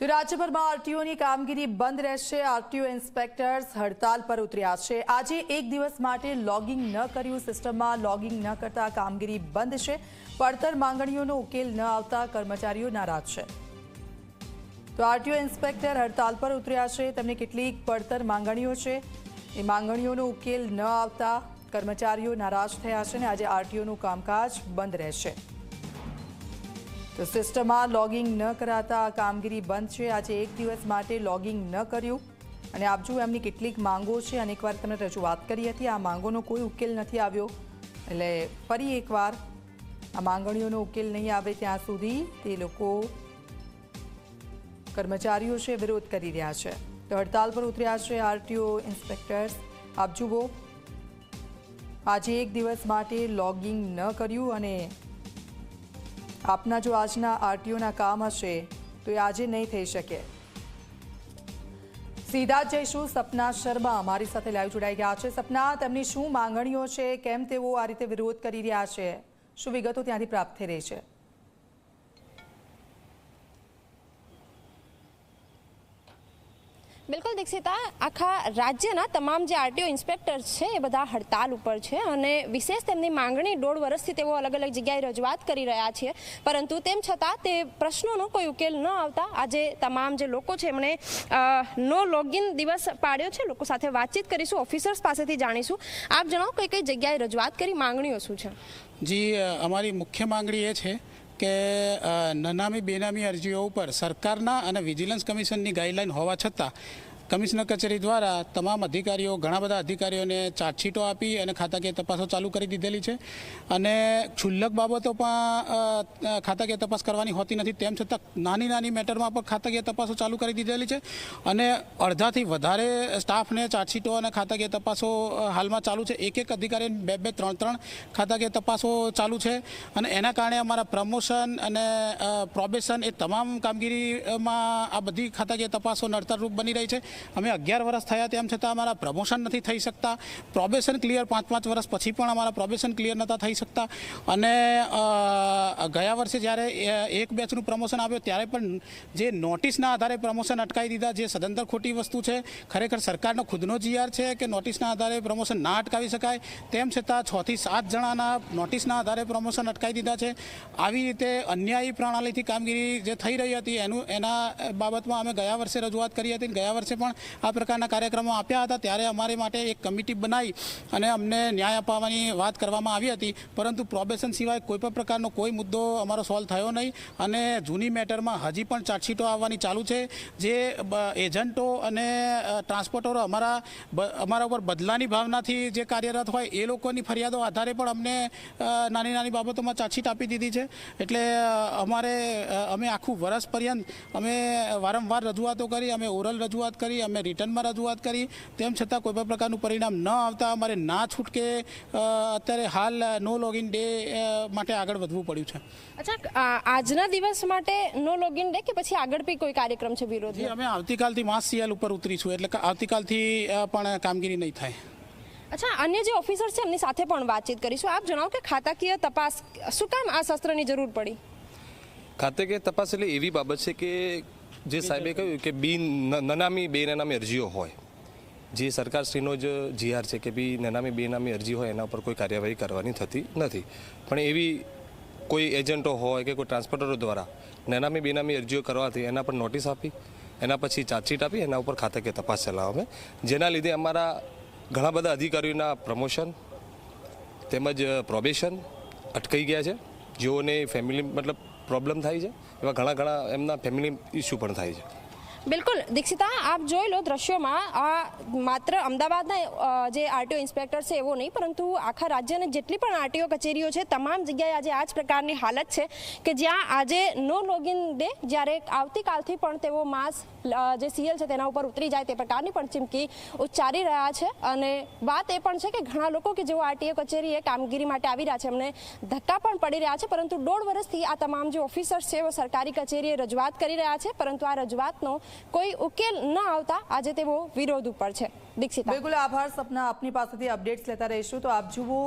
તો રાજ્યભરમાં આરટીઓની કામગીરી બંધ રહેશે. આરટીઓ ઇન્સ્પેક્ટર્સ હડતાલ પર ઉતર્યા છે. આજે એક દિવસ માટે લોગિંગ ન કર્યું સિસ્ટમમાં, લોગિંગ ન કરતા કામગીરી બંધ છે. પડતર માંગણીઓનો ઉકેલ ન આવતા કર્મચારીઓ નારાજ છે. તો આરટીઓ ઇન્સ્પેક્ટર હડતાલ પર ઉતર્યા છે. તેમને કેટલીક પડતર માંગણીઓ છે. એ માંગણીઓનો ઉકેલ ન આવતા કર્મચારીઓ નારાજ થયા છે અને આજે આરટીઓનું કામકાજ બંધ રહેશે. તો સિસ્ટમમાં લોગિંગ ન કરાતા આ કામગીરી બંધ છે. આજે એક દિવસ માટે લોગિંગ ન કર્યું. અને આપજો એમની કેટલીક માંગો છે. અને એકવાર તમને રજૂઆત કરી હતી, આ માંગોનો કોઈ ઉકેલ નથી આવ્યો. એટલે ફરી એકવાર આ માંગણીઓનો ઉકેલ નહીં આવે ત્યાં સુધી તે લોકો કર્મચારીઓ છે, વિરોધ કરી રહ્યા છે. તો હડતાલ પર ઉતર્યા છે આરટીઓ ઇન્સ્પેક્ટર્સ. આપ જુઓ, આજે એક દિવસ માટે લોગિંગ ન કર્યું અને આપના જો આજના આરટીઓના કામ હશે, તો એ આજે નહીં થઈ શકે. સીધા જઈશું સપના શર્મા. અમારી સાથે લાઈવ જોડાઈ ગયા છે. સપના, તેમની શું માંગણીઓ છે? કેમ તેઓ આ રીતે વિરોધ કરી રહ્યા છે? શું વિગતો ત્યાંથી પ્રાપ્ત થઈ રહી છે? બિલકુલ દીક્ષિતા, આખા રાજ્યના તમામ જે આરટીઓ ઇન્સ્પેક્ટર્સ છે, એ બધા હડતાલ ઉપર છે અને વિશેષ તેમની માંગણી દોઢ વર્ષથી તેઓ અલગ અલગ જગ્યાએ રજૂઆત કરી રહ્યા છે. પરંતુ તેમ છતાં તે પ્રશ્નોનો કોઈ ઉકેલ ન આવતા આજે તમામ જે લોકો છે, એમણે નો લોગિન દિવસ પાડ્યો છે. લોકો સાથે વાતચીત કરીશું, ઓફિસર્સ પાસેથી જાણીશું. આપ જણાવો કઈ કઈ જગ્યાએ રજૂઆત કરી, માંગણીઓ શું છે? જી અમારી મુખ્ય માંગણી એ છે કે નનામી બેનામી અરજીઓ ઉપર સરકારના અને વિજિલન્સ કમિશનની ગાઈડલાઈન હોવા છતાં કમિશનર કચેરી દ્વારા તમામ અધિકારીઓ, ઘણા બધા અધિકારીઓને ચાર્જશીટો આપી અને ખાતાકીય તપાસો ચાલુ કરી દીધેલી છે. અને ક્ષુલ્લક બાબતો પણ ખાતાકીય તપાસ કરવાની હોતી નથી. તેમ છતાં નાની નાની મેટરમાં પણ ખાતાકીય તપાસો ચાલુ કરી દીધેલી છે. અને અડધાથી વધારે સ્ટાફને ચાર્જશીટો અને ખાતાકીય તપાસો હાલમાં ચાલુ છે. એક એક અધિકારી બે બે, ત્રણ ત્રણ ખાતાકીય તપાસો ચાલુ છે. અને એના કારણે અમારા પ્રમોશન અને પ્રોબેશન એ તમામ કામગીરીમાં આ બધી ખાતાકીય તપાસો નડતરરૂપ બની રહી છે. અમે અગિયાર વર્ષ થયા તેમ છતાં અમારા પ્રમોશન નથી થઈ શકતા. પ્રોબેશન ક્લિયર પાંચ પાંચ વર્ષ પછી પણ અમારા પ્રોબેશન ક્લિયર નહોતા થઈ શકતા. અને ગયા વર્ષે જ્યારે એક બેચનું પ્રમોશન આવ્યું ત્યારે પણ જે નોટિસના આધારે પ્રમોશન અટકાવી દીધા, જે સદંતર ખોટી વસ્તુ છે, ખરેખર સરકારનો ખુદનો જીઆર છે કે નોટિસના આધારે પ્રમોશન ના અટકાવી શકાય? તેમ છતાં છથી સાત જણાના નોટિસના આધારે પ્રમોશન અટકાવી દીધા છે. આવી રીતે અન્યાયી પ્રણાલીથી કામગીરી જે થઈ રહી હતી, એનું, એના બાબતમાં અમે ગયા વર્ષે રજૂઆત કરી હતી ગયા વર્ષે પણ આ પ્રકારના કાર્યક્રમો આપ્યા હતા ત્યારે અમારી માટે એક કમિટી બનાવી અને અમને ન્યાય અપાવવાની વાત કરવામાં આવી હતી. પરંતુ પ્રોબેશન સિવાય કોઈ પણ પ્રકારનો કોઈ મુદ્દો અમારો સોલ્વ થયો નહીં અને જૂની મેટરમાં હજી પણ ચાર્જશીટો આવવાની ચાલુ છે. જે એજન્ટો અને ટ્રાન્સપોર્ટરો અમારા અમારા ઉપર બદલાની ભાવનાથી જે કાર્યરત હોય એ લોકોની ફરિયાદો આધારે પણ અમને નાની નાની બાબતોમાં ચાર્જશીટ આપી દીધી છે. એટલે અમારે અમે આખું વર્ષ પર્યંત અમે વારંવાર રજૂઆતો કરી, અમે ઓરલ રજૂઆત કરી અમે રિટર્નમાં રજૂઆત કરી. તેમ છતાં કોઈ પણ પ્રકારનું પરિણામ ન આવતા અમારે ના છૂટકે અત્યારે હાલ નો લોગિન ડે માટે આગળ વધવું પડ્યું છે. અચ્છા આ- આજના દિવસ માટે નો લોગિન ડે કે પછી આગળ બી કોઈ કાર્યક્રમ છે વિરોધ અમે આવતીકાલથી માસ સીએલ ઉપર ઉતરીશું એટલે આવતીકાલથી પણ કામગીરી નહીં થાય. અચ્છા અન્ય જે ઓફિસર છે એમની સાથે પણ વાતચીત કરીશું. આપ જણાવો કે ખાતાકીય તપાસ શું કામ આ શસ્ત્રની જરૂર પડી? ખાતે કે તપાસ એટલે એવી બાબત છે કે જે સાહેબે કહ્યું કે બી ન- નનામી બેનામી અરજીઓ હોય. જે સરકારશ્રીનો જ જીઆર છે કે બી નનામી બેનામી અરજી હોય એના ઉપર કોઈ કાર્યવાહી કરવાની થતી નથી. પણ એવી કોઈ એજન્ટો હોય કે કોઈ ટ્રાન્સપોર્ટરો દ્વારા નનામી બેનામી અરજીઓ કરવાથી એના પર નોટિસ આપી, એના પછી ચાર્જશીટ આપી, એના ઉપર ખાતાકીય તપાસ ચલાવે જેના લીધે અમારા ઘણા બધા અધિકારીઓના પ્રમોશન તેમજ પ્રોબેશન અટકાઈ ગયા છે. જેઓને ફેમિલી મતલબ પ્રોબ્લેમ થાય છે. એવા ઘણા ઘણા એમના ફેમિલી ઇસ્યુ પણ થાય છે. બિલકુલ. દીક્ષિતા, આપ જોઈ લો દ્રશ્યોમાં આ માત્ર અમદાવાદના જે આરટીઓ ઇન્સ્પેક્ટર છે એવો નહીં, પરંતુ આખા રાજ્યની જેટલી પણ આરટીઓ કચેરીઓ છે, તમામ જગ્યાએ આજે આ જ પ્રકારની હાલત છે કે જ્યાં આજે નો લોગિન ડે, જ્યારે આવતીકાલથી પણ તેઓ માસ જે સીએલ છે તેના ઉપર ઉતરી જાય તે પ્રકારની પણ ચીમકી ઉચ્ચારી રહ્યા છે. અને વાત એ પણ છે કે ઘણા લોકો કે જેઓ આરટીઓ કચેરીએ કામગીરી માટે આવી રહ્યા છે, એમને ધક્કા પણ પડી રહ્યા છે, પરંતુ દોઢ વર્ષથી આ તમામ જે ઓફિસર્સ છે, એઓ સરકારી કચેરીએ રજૂઆત કરી રહ્યા છે, પરંતુ આ રજૂઆતનો કોઈ ઉકેલ ન આવતા આજે તેઓ વિરોધ ઉપર છે. દીક્ષિતા. બિલકુલ આભાર, સપના આપની પાસેથી અપડેટ્સ લેતા રહીશું. તો આપ જુઓ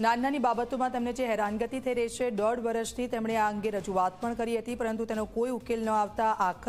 નાની નાની બાબતોમાં તેમને જે હેરાનગતિ થઈ રહી છે. દોઢ વર્ષથી તેમણે આ અંગે રજૂઆત પણ કરી હતી, પરંતુ તેનો કોઈ ઉકેલ ન આવતા આખર